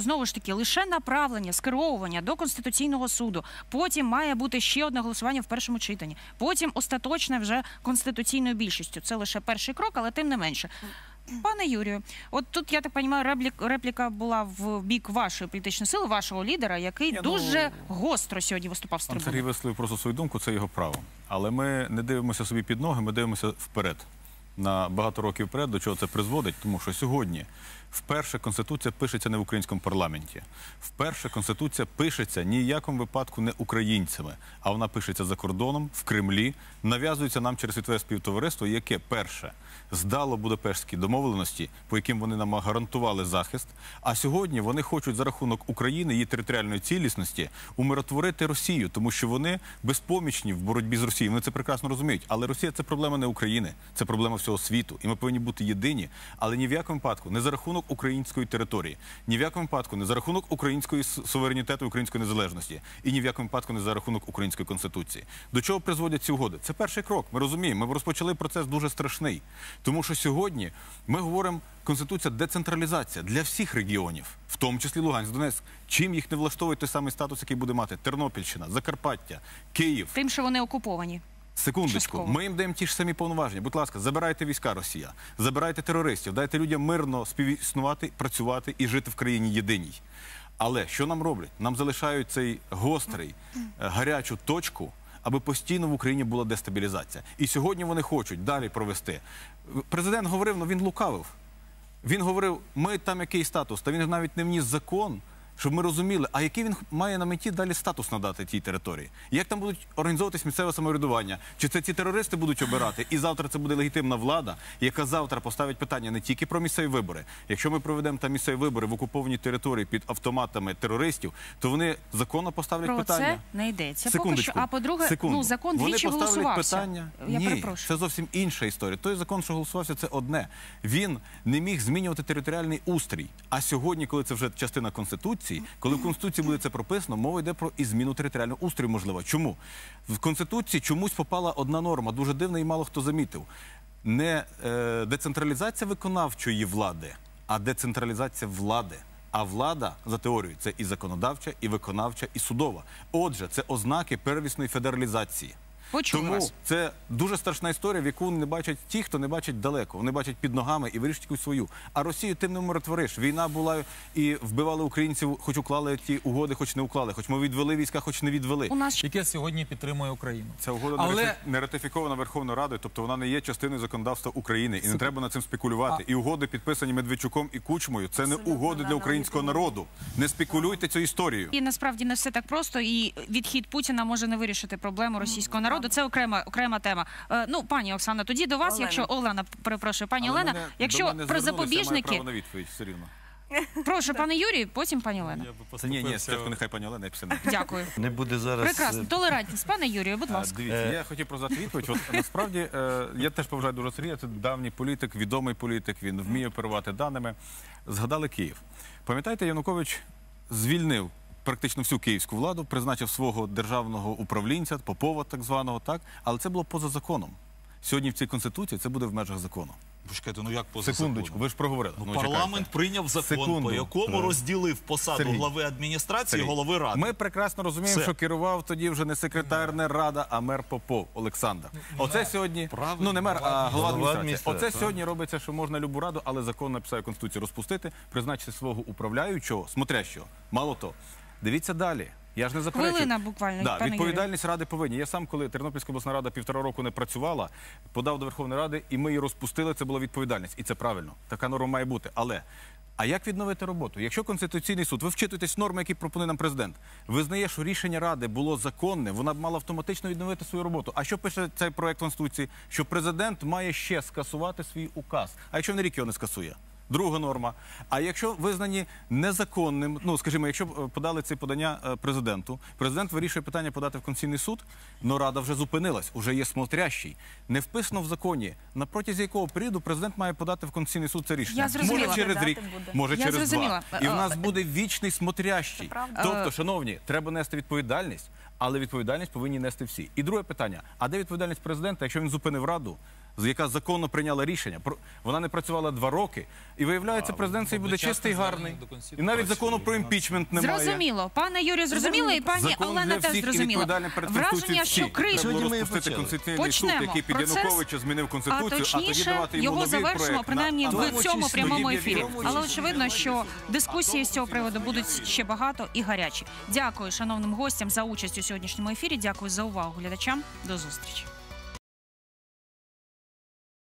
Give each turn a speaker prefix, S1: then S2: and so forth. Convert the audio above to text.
S1: Знову ж таки, лише направлення, скеровування до конституційного суду. Потім має бути ще одне голосування в першому читанні. Потім остаточне вже конституційною більшістю. Це лише перший крок, але тим не менше. Пане Юрію, от тут я так розумію, реплік, репліка була в бік вашої політичної сили, вашого лідера, який
S2: Ні, ну,
S1: дуже гостро сьогодні виступав з трибуни.
S2: Сергій висловив просто свою думку, це його право. Але ми не дивимося собі під ноги, ми дивимося вперед. На багато років вперед, до чого це призводить, тому що сьогодні вперше Конституція пишеться не в українському парламенті. Вперше Конституція пишеться ніякому випадку не українцями, а вона пишеться за кордоном, в Кремлі, нав'язується нам через світове співтовариство, яке перше здало Будапештські домовленості, по яким вони нам гарантували захист. А сьогодні вони хочуть за рахунок України її територіальної цілісності умиротворити Росію, тому що вони безпомічні в боротьбі з Росією. Вони це прекрасно розуміють. Але Росія це проблема не України, це проблема всього світу. І ми повинні бути єдині, але ні в якому випадку не за рахунок української території, ні в якому випадку не за рахунок української суверенітету, української незалежності, і ні в якому випадку не за рахунок української конституції. До чого призводять ці угоди? Це перший крок. Ми розуміємо. Ми розпочали процес дуже страшний, тому що сьогодні ми говоримо. Конституція децентралізація для всіх регіонів, в тому числі Луганськ, Донецьк. Чим їх не влаштовує той самий статус, який буде мати Тернопільщина, Закарпаття, Київ.
S1: Тим, що вони окуповані.
S2: Секундочку,
S1: Частково.
S2: ми їм даємо ті ж самі повноваження. Будь ласка, забирайте війська Росія, забирайте терористів, дайте людям мирно співіснувати, працювати і жити в країні єдиній. Але що нам роблять? Нам залишають цей гострий, е, гарячу точку, аби постійно в Україні була дестабілізація. І сьогодні вони хочуть далі провести. Президент говорив, ну він лукавив. Він говорив, ми там який статус, та він навіть не вніс закон, щоб ми розуміли, а який він має на меті далі статус надати тій території. Як там будуть організовуватись місцеве самоврядування? Чи це ці терористи будуть обирати? І завтра це буде легітимна влада, яка завтра поставить питання не тільки про місцеві вибори. Якщо ми проведемо там місцеві вибори в окупованій території під автоматами терористів, то вони законно поставлять
S1: Про
S2: питання.
S1: це не йдеться. Поки що. А по-друге, ну закон
S2: Вони
S1: двічі голосувався.
S2: питання.
S1: Я
S2: Ні,
S1: перепрошую.
S2: це зовсім інша історія. Той закон, що голосувався, це одне. Він не міг змінювати територіальний устрій. А сьогодні, коли це вже частина конституції, коли в конституції буде це прописано, мова йде про і зміну територіального устрою. Можливо, чому в конституції чомусь попала одна норма, дуже дивна, і мало хто замітив. Не е, децентралізація виконавчої влади, а децентралізація влади. А влада за теорією це і законодавча, і виконавча, і судова. Отже, це ознаки первісної федералізації.
S1: Почули
S2: Тому
S1: вас.
S2: це дуже страшна історія, в яку не бачать ті, хто не бачить далеко. Вони бачать під ногами і вирішать якусь свою. А Росію тим не умиротвориш. Війна була і вбивали українців, хоч уклали ті угоди, хоч не уклали. Хоч ми відвели війська, хоч не відвели.
S1: У нас
S3: яке сьогодні підтримує Україну.
S2: Ця угода
S3: Але-
S2: не ратифікована Верховною Радою, тобто вона не є частиною законодавства України, і не треба над цим спекулювати. І угоди, підписані Медведчуком і Кучмою, це не угоди для українського народу. Не спекулюйте цю історію.
S1: І насправді не все так просто, і відхід Путіна може не вирішити проблему російського народу. Це окрема окрема тема. Е, ну, пані Оксана, тоді до вас,
S4: Олена.
S1: якщо Олена, перепрошую, пані
S2: Але
S1: Олена,
S2: мене-
S1: якщо про
S2: звернулися, я маю
S1: запобіжники,
S2: право на відповідь все рівно.
S1: прошу, пане Юрій, потім пані Олена.
S2: Це ні, ні, спочатку нехай пані Олена, я після неї.
S1: Дякую.
S5: Не буде зараз.
S1: Прекрасно.
S5: е,
S1: Толерантність, пане Юрію, будь ласка.
S2: Дивіться, я хотів продати відповідь. От насправді е, я теж поважаю дуже Сергія. Це давній політик, відомий політик. Він вміє оперувати даними. Згадали Київ. Пам'ятаєте, Янукович звільнив практично всю київську владу, призначив свого державного управлінця, Попова, так званого, так, але це було поза законом. Сьогодні в цій конституції це буде в межах закону.
S6: Почекайте, ну як поза
S2: Секундочку,
S6: законом?
S2: ви ж проговорили.
S6: Ну,
S2: Ну,
S6: парламент
S2: чекайте.
S6: прийняв закон,
S2: Секунду.
S6: по якому розділив посаду
S2: Сергій.
S6: глави адміністрації
S2: Сергій,
S6: голови ради.
S2: Ми прекрасно розуміємо,
S6: Все.
S2: що керував тоді вже не секретар, не рада, а мер Попов Олександр. Оце сьогодні
S6: Правильно.
S2: ну не мер, а голова адміністрації. Оце сьогодні робиться, що можна любу раду, але закон написає конституцію розпустити, призначити свого управляючого, смотрящого. Мало то. Дивіться далі. Я ж не заперечую.
S1: Хвилина буквально,
S2: Да,
S1: пане
S2: відповідальність ради повинні. Я сам, коли Тернопільська обласна рада півтора року не працювала, подав до Верховної Ради, і ми її розпустили. Це була відповідальність, і це правильно. Така норма має бути. Але а як відновити роботу? Якщо конституційний суд, ви вчитуєтесь норми, які пропонує нам президент, визнає, що рішення ради було законне, вона б мала автоматично відновити свою роботу. А що пише цей проект конституції? Що президент має ще скасувати свій указ. А якщо він рік його не скасує? Друга норма. А якщо визнані незаконним, ну скажімо, якщо б, е, подали це подання е, президенту, президент вирішує питання подати в Конституційний суд, но рада вже зупинилась, уже є смотрящий. Не вписано в законі, на протязі якого періоду президент має подати в Конституційний суд це рішення.
S1: Я зрозуміла.
S2: Може через рік, може
S1: Я
S2: через
S1: зрозуміла.
S2: два. І в нас
S1: Е,
S2: буде вічний смотрящий. Тобто, шановні, треба нести відповідальність, але відповідальність повинні нести всі. І друге питання: а де відповідальність президента, якщо він зупинив раду? З- яка законно прийняла рішення. Про- Вона не працювала два роки, і виявляється, президент цей буде чистий, гарний.
S6: до
S2: І навіть закону про імпічмент немає.
S1: Зрозуміло, пане Юрію, зрозуміло, і пані
S2: Закон
S1: Олена теж зрозуміла.
S2: перед
S1: Враження, що кризу
S2: Треба було розпустити. Конституційний суд, який під Януковича змінив
S1: а
S2: Конституцію, а, тоді давати йому
S1: його завершимо принаймні в цьому прямому ефірі. Але очевидно, що дискусії з цього приводу будуть ще багато і гарячі. Дякую шановним гостям за участь у сьогоднішньому ефірі. Дякую за увагу глядачам. До зустрічі.